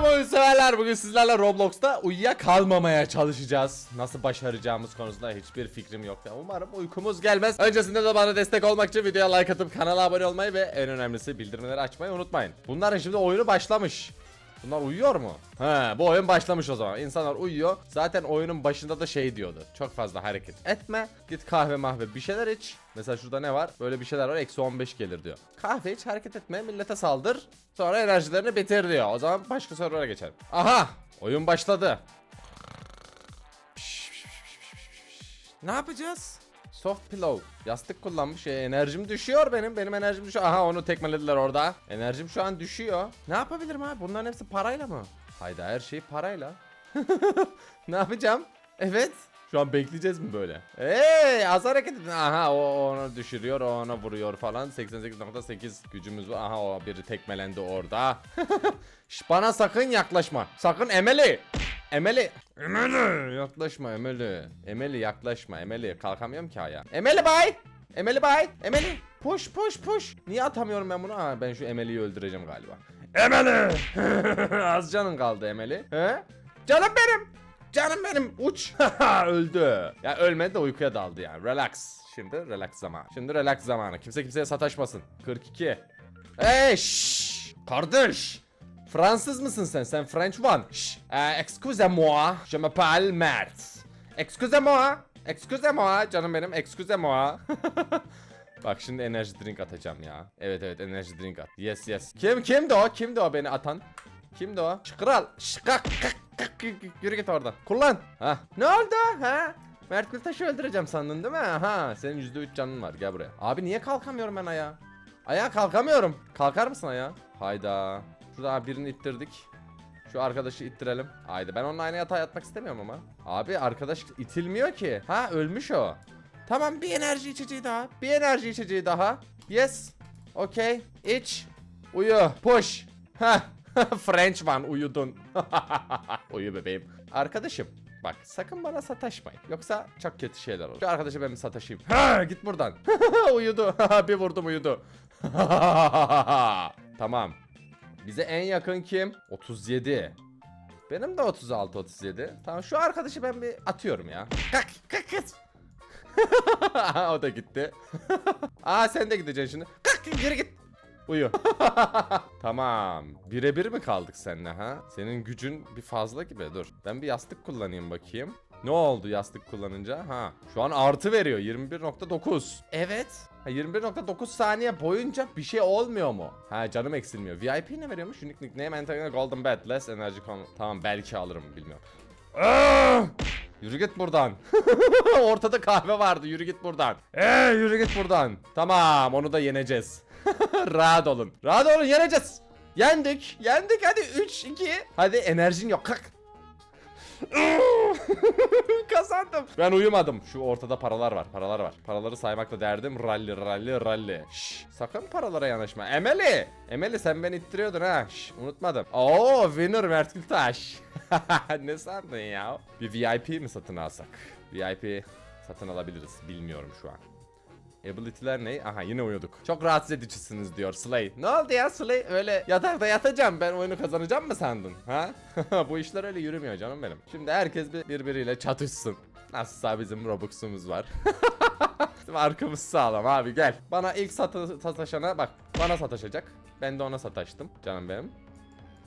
Selam oyun severler. Bugün sizlerle Roblox'ta uyuyakalmamaya çalışacağız. Nasıl başaracağımız konusunda hiçbir fikrim yok. Umarım uykumuz gelmez. Öncesinde de bana destek olmak için videoya like atıp kanala abone olmayı ve en önemlisi bildirimleri açmayı unutmayın. Bunların şimdi oyunu başlamış. Bunlar uyuyor mu? He bu oyun başlamış o zaman. İnsanlar uyuyor. Zaten oyunun başında da şey diyordu. Çok fazla hareket etme. Git kahve mahve bir şeyler iç. Mesela şurada ne var? Böyle bir şeyler var. Eksi 15 gelir diyor. Kahve iç hareket etme. Millete saldır. Sonra enerjilerini bitir diyor. O zaman başka server'a geçelim. Aha! Oyun başladı. Ne yapacağız? Soft pillow. Yastık kullanmış. E, enerjim düşüyor benim. Benim enerjim düşüyor. Aha onu tekmelediler orada. Enerjim şu an düşüyor. Ne yapabilirim abi? Bunların hepsi parayla mı? Hayda her şey parayla. ne yapacağım? Evet. Şu an bekleyeceğiz mi böyle? Eee az hareket edin. Aha o onu düşürüyor, o ona vuruyor falan. 88.8 gücümüz var. Aha o biri tekmelendi orada. Şş, bana sakın yaklaşma. Sakın Emeli. Emeli. Emeli yaklaşma Emeli. Emeli yaklaşma Emeli. Kalkamıyorum ki ayağa. Emeli bay. Emeli bay. Emeli. Push push push. Niye atamıyorum ben bunu? Ha, ben şu Emeli'yi öldüreceğim galiba. Emeli. Az canın kaldı Emeli. He? Canım benim. Canım benim uç. Öldü. Ya ölmedi de uykuya daldı yani. Relax. Şimdi relax zamanı. Şimdi relax zamanı. Kimse kimseye sataşmasın. 42. Hey şşş. Kardeş. Fransız mısın sen? Sen French one. Şşş. Ee, excusez-moi. Je m'appelle Mert. Excusez-moi. Excusez-moi canım benim. Excusez-moi. Bak şimdi enerji drink atacağım ya. Evet evet enerji drink at. Yes yes. Kim kimdi o? Kimdi o beni atan? Kimdi o? Şıkral. Şıkak. kak, kak, kak, Yürü git oradan. Kullan. Ha. Ne oldu? Ha? Mert Gültaş'ı öldüreceğim sandın değil mi? Ha. Senin %3 canın var. Gel buraya. Abi niye kalkamıyorum ben ayağa? Ayağa kalkamıyorum. Kalkar mısın ayağa? Hayda. Şurada abi birini ittirdik. Şu arkadaşı ittirelim. Haydi ben onunla aynı yatağa yatmak istemiyorum ama. Abi arkadaş itilmiyor ki. Ha ölmüş o. Tamam bir enerji içeceği daha. Bir enerji içeceği daha. Yes. Okay. İç. Uyu. Push. Ha. French one uyudun. Uyu bebeğim. Arkadaşım bak sakın bana sataşmayın. Yoksa çok kötü şeyler olur. Şu arkadaşa ben bir sataşayım. Ha, git buradan. uyudu. bir vurdum uyudu. tamam. Bize en yakın kim? 37. Benim de 36 37. Tamam şu arkadaşı ben bir atıyorum ya. Kalk kalk kız. o da gitti. Aa sen de gideceksin şimdi. Kalk geri git. Uyu. tamam. Birebir mi kaldık seninle ha? Senin gücün bir fazla gibi. Dur. Ben bir yastık kullanayım bakayım. Ne oldu yastık kullanınca? Ha. Şu an artı veriyor. 21.9. Evet. Ha, 21.9 saniye boyunca bir şey olmuyor mu? Ha canım eksilmiyor. VIP ne veriyormuş? Unique nickname and golden bed. Less energy Tamam belki alırım bilmiyorum. Aa! Yürü git buradan. Ortada kahve vardı. Yürü git buradan. Ee, yürü git buradan. Tamam, onu da yeneceğiz. Rahat olun. Rahat olun, yeneceğiz. Yendik. Yendik. Hadi 3 2. Hadi enerjin yok. Kalk. Kazandım. Ben uyumadım. Şu ortada paralar var. Paralar var. Paraları saymakla derdim. Rally rally rally. Şş, sakın paralara yanaşma. Emeli. Emeli sen beni ittiriyordun ha. Şş, unutmadım. Oo winner Mert Gültaş. ne sandın ya? Bir VIP mi satın alsak? VIP satın alabiliriz. Bilmiyorum şu an. Ability'ler ne? Aha yine uyuduk. Çok rahatsız edicisiniz diyor Slay. Ne oldu ya Slay? Öyle yatakta yatacağım ben oyunu kazanacağım mı sandın? Ha? Bu işler öyle yürümüyor canım benim. Şimdi herkes bir birbiriyle çatışsın. Nasılsa bizim Robux'umuz var. Arkamız sağlam abi gel. Bana ilk satı, sataşana bak. Bana sataşacak. Ben de ona sataştım canım benim.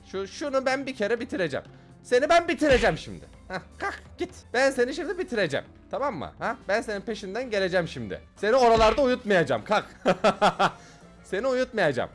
Şu şunu ben bir kere bitireceğim. Seni ben bitireceğim şimdi. Hah kalk git. Ben seni şimdi bitireceğim. Tamam mı? Ha? Ben senin peşinden geleceğim şimdi. Seni oralarda uyutmayacağım. Kalk. seni uyutmayacağım.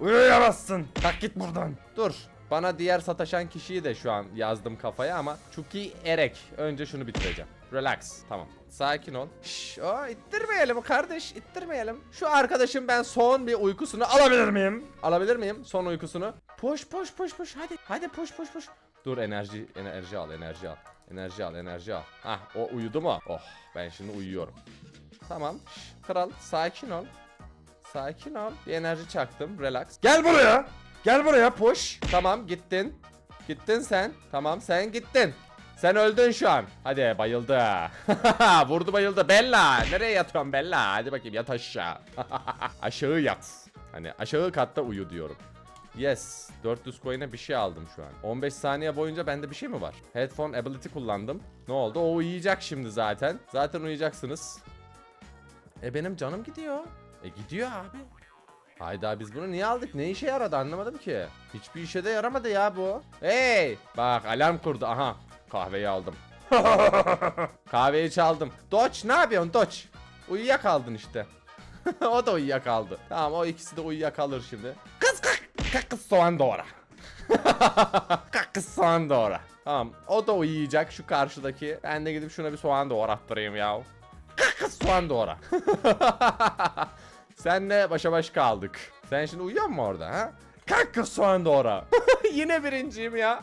Uyuyamazsın. Kalk git buradan. Dur. Bana diğer sataşan kişiyi de şu an yazdım kafaya ama Chucky Erek. Önce şunu bitireceğim. Relax. Tamam. Sakin ol. Şş, o ittirmeyelim kardeş. ittirmeyelim. Şu arkadaşım ben son bir uykusunu alabilir miyim? Alabilir miyim son uykusunu? Push push push push. Hadi. Hadi push push push. Dur enerji enerji al enerji al. Enerji al enerji al. Hah o uyudu mu? Oh ben şimdi uyuyorum. Tamam. Şş, kral sakin ol. Sakin ol. Bir enerji çaktım. Relax. Gel buraya. Gel buraya push. Tamam gittin. Gittin sen. Tamam sen gittin. Sen öldün şu an. Hadi bayıldı. Vurdu bayıldı. Bella. Nereye yatıyorsun Bella? Hadi bakayım yat aşağı. aşağı yat. Hani aşağı katta uyu diyorum. Yes. 400 coin'e bir şey aldım şu an. 15 saniye boyunca bende bir şey mi var? Headphone ability kullandım. Ne oldu? O uyuyacak şimdi zaten. Zaten uyuyacaksınız. E benim canım gidiyor. E gidiyor abi. Hayda biz bunu niye aldık? Ne işe yaradı anlamadım ki. Hiçbir işe de yaramadı ya bu. Hey! Bak alarm kurdu. Aha. Kahveyi aldım. Kahveyi çaldım. Doç ne yapıyorsun Doç? Uyuyakaldın işte. o da uyuyakaldı. Tamam o ikisi de uyuyakalır şimdi. Kız kalk. Kalk kız soğan doğra. kalk kız soğan doğra. Tamam o da uyuyacak şu karşıdaki. Ben de gidip şuna bir soğan doğrattırayım ya. Kalk kız soğan doğra. Senle başa baş kaldık. Sen şimdi uyuyor musun orada ha? Kız soğan doğra. Yine birinciyim ya.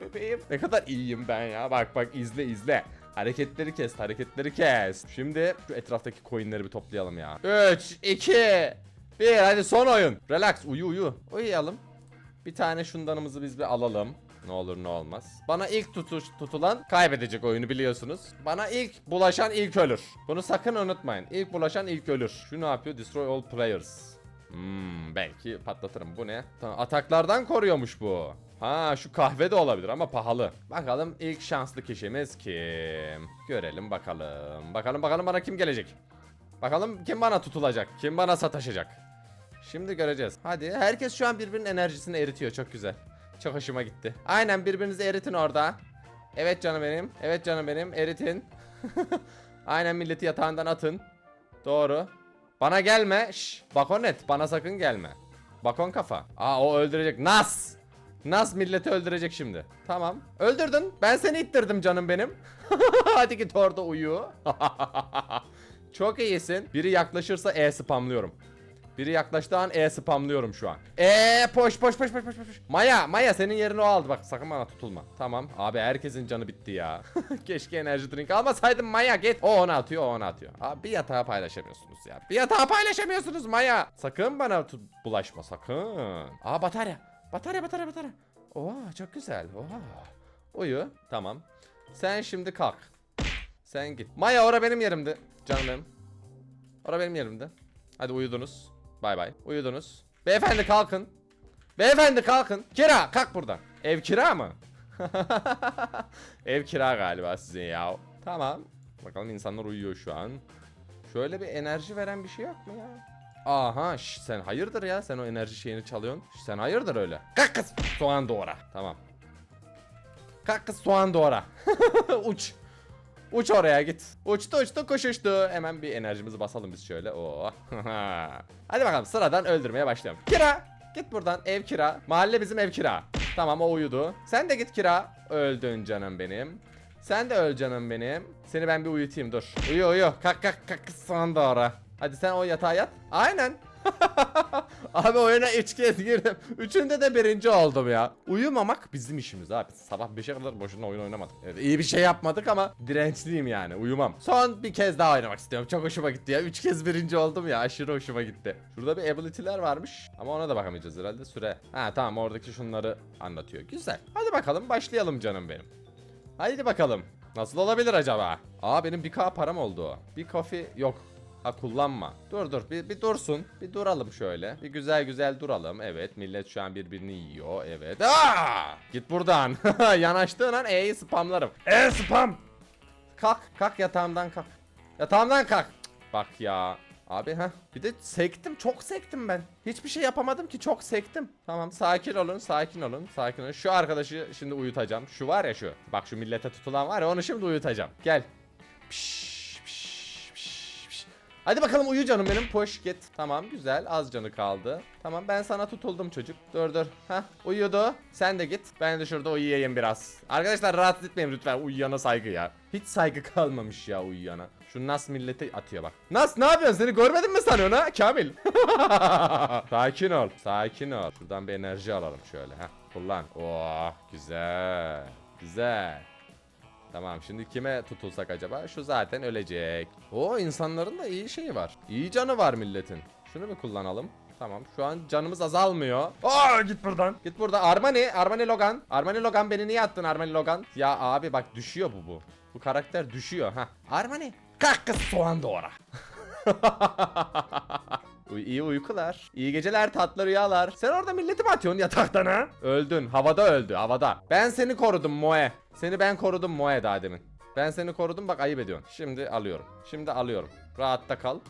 Bebeğim. Ne kadar iyiyim ben ya. Bak bak izle izle. Hareketleri kes, hareketleri kes. Şimdi şu etraftaki coinleri bir toplayalım ya. 3, 2, 1 hadi son oyun. Relax uyu uyu. Uyuyalım. Bir tane şundanımızı biz bir alalım. Ne olur ne olmaz. Bana ilk tutuş tutulan kaybedecek oyunu biliyorsunuz. Bana ilk bulaşan ilk ölür. Bunu sakın unutmayın. İlk bulaşan ilk ölür. Şu ne yapıyor? Destroy all players. Hmm, belki patlatırım. Bu ne? Ataklardan koruyormuş bu. Ha şu kahve de olabilir ama pahalı. Bakalım ilk şanslı kişimiz kim? Görelim bakalım. Bakalım bakalım bana kim gelecek? Bakalım kim bana tutulacak? Kim bana sataşacak? Şimdi göreceğiz. Hadi herkes şu an birbirinin enerjisini eritiyor. Çok güzel. Çok hoşuma gitti. Aynen birbirinizi eritin orada. Evet canım benim. Evet canım benim. Eritin. Aynen milleti yatağından atın. Doğru. Bana gelme. Şş. Bakonet bana sakın gelme. Bakon kafa. Aa o öldürecek. Nas. Nas milleti öldürecek şimdi. Tamam. Öldürdün. Ben seni ittirdim canım benim. Hadi git orada uyu. Çok iyisin. Biri yaklaşırsa E spamlıyorum. Biri yaklaştığı an E spamlıyorum şu an. E poş poş poş poş poş poş. Maya Maya senin yerini o aldı bak sakın bana tutulma. Tamam abi herkesin canı bitti ya. Keşke enerji drink almasaydım Maya git. O onu atıyor o onu atıyor. Abi bir yatağı paylaşamıyorsunuz ya. Bir yatağı paylaşamıyorsunuz Maya. Sakın bana bulaşma sakın. Aa batarya. Batarya batarya batarya. Oha çok güzel. Oha. Uyu. Tamam. Sen şimdi kalk. Sen git. Maya ora benim yerimdi. Canım benim. Ora benim yerimde. Hadi uyudunuz. Bay bay. Uyudunuz. Beyefendi kalkın. Beyefendi kalkın. Kira kalk buradan. Ev kira mı? Ev kira galiba sizin ya. Tamam. Bakalım insanlar uyuyor şu an. Şöyle bir enerji veren bir şey yok mu ya? Aha şş, sen hayırdır ya sen o enerji şeyini çalıyorsun. Şş, sen hayırdır öyle. Kalk kız soğan doğra. Tamam. Kalk kız soğan doğra. Uç. Uç oraya git. Uçtu uçtu koşuştu. Hemen bir enerjimizi basalım biz şöyle. Oo. Hadi bakalım sıradan öldürmeye başlayalım. Kira. Git buradan ev kira. Mahalle bizim ev kira. Tamam o uyudu. Sen de git kira. Öldün canım benim. Sen de öl canım benim. Seni ben bir uyutayım dur. Uyu uyu. Kalk kalk kalk son doğru. Hadi sen o yatağa yat. Aynen. abi oyuna 3 kez girdim. Üçünde de birinci oldum ya. Uyumamak bizim işimiz abi. Sabah 5'e kadar boşuna oyun oynamadık. Evet, iyi bir şey yapmadık ama dirençliyim yani. Uyumam. Son bir kez daha oynamak istiyorum. Çok hoşuma gitti ya. 3 kez birinci oldum ya. Aşırı hoşuma gitti. Şurada bir ability'ler varmış. Ama ona da bakamayacağız herhalde. Süre. Ha tamam oradaki şunları anlatıyor. Güzel. Hadi bakalım başlayalım canım benim. Haydi bakalım. Nasıl olabilir acaba? Aa benim 1k param oldu. Bir coffee yok. Ha kullanma. Dur dur bir, bir dursun. Bir duralım şöyle. Bir güzel güzel duralım. Evet millet şu an birbirini yiyor. Evet. Aa! Git buradan. Yanaştığın an E'yi spamlarım. E spam. Kalk kalk yatağımdan kalk. Yatağımdan kalk. Cık, Bak ya. Abi ha bir de sektim çok sektim ben. Hiçbir şey yapamadım ki çok sektim. Tamam sakin olun sakin olun sakin olun. Şu arkadaşı şimdi uyutacağım. Şu var ya şu. Bak şu millete tutulan var ya onu şimdi uyutacağım. Gel. Piş, piş, piş, piş. Hadi bakalım uyu canım benim. Push git. Tamam güzel. Az canı kaldı. Tamam ben sana tutuldum çocuk. Dur dur. Ha uyudu. Sen de git. Ben de şurada uyuyayım biraz. Arkadaşlar rahatsız etmeyin lütfen. Uyuyana saygı ya. Hiç saygı kalmamış ya uyuyana. Şu Nas millete atıyor bak. Nas ne yapıyorsun? Seni görmedin mi sanıyorsun ha Kamil? sakin ol. Sakin ol. Şuradan bir enerji alalım şöyle. ha. Kullan. Oh güzel. Güzel. Tamam şimdi kime tutulsak acaba? Şu zaten ölecek. O insanların da iyi şeyi var. İyi canı var milletin. Şunu bir kullanalım. Tamam şu an canımız azalmıyor. Aa git buradan. Git burada. Armani, Armani Logan. Armani Logan beni niye attın Armani Logan? Ya abi bak düşüyor bu bu. Bu karakter düşüyor ha. Armani. Kalk kız soğan doğra. Uy iyi uykular. İyi geceler tatlı rüyalar. Sen orada milleti mi atıyorsun yataktan ha? Öldün. Havada öldü. Havada. Ben seni korudum Moe. Seni ben korudum Moe daha demin. Ben seni korudum bak ayıp ediyorsun. Şimdi alıyorum. Şimdi alıyorum. Rahatta kal.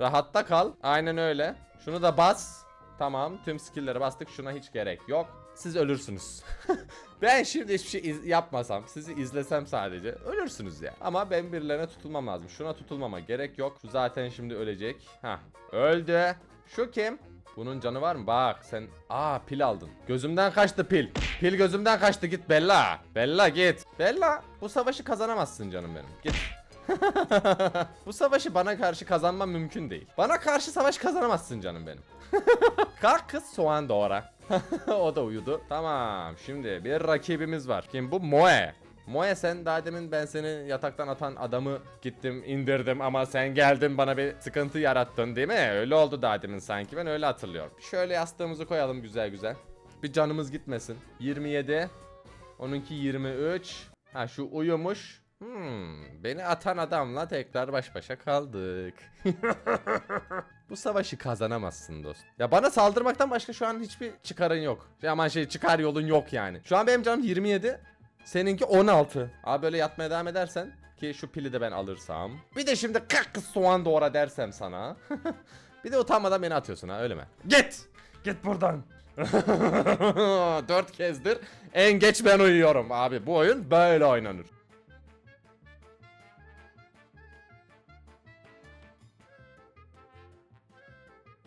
Rahatta kal. Aynen öyle. Şunu da bas. Tamam. Tüm skill'leri bastık. Şuna hiç gerek yok. Siz ölürsünüz. ben şimdi hiçbir şey yapmasam, sizi izlesem sadece ölürsünüz ya. Ama ben birilerine tutulmam lazım. Şuna tutulmama gerek yok. Şu zaten şimdi ölecek. Ha, öldü. Şu kim? Bunun canı var mı? Bak sen aa pil aldın. Gözümden kaçtı pil. Pil gözümden kaçtı git Bella. Bella git. Bella bu savaşı kazanamazsın canım benim. Git. bu savaşı bana karşı kazanmam mümkün değil. Bana karşı savaş kazanamazsın canım benim. Kalk kız soğan doğra. o da uyudu. Tamam şimdi bir rakibimiz var. Kim bu? Moe. Moe sen daha demin ben seni yataktan atan adamı gittim indirdim ama sen geldin bana bir sıkıntı yarattın değil mi? Öyle oldu daha demin sanki ben öyle hatırlıyorum. Şöyle yastığımızı koyalım güzel güzel. Bir canımız gitmesin. 27. Onunki 23. Ha şu uyumuş. Hmm, beni atan adamla tekrar baş başa kaldık. Bu savaşı kazanamazsın dost. Ya bana saldırmaktan başka şu an hiçbir çıkarın yok. Aman şey çıkar yolun yok yani. Şu an benim canım 27. Seninki 16. Abi böyle yatmaya devam edersen ki şu pili de ben alırsam. Bir de şimdi kalk soğan doğra dersem sana. bir de utanmadan beni atıyorsun ha öyle mi? Git! Git buradan. Dört kezdir en geç ben uyuyorum abi bu oyun böyle oynanır.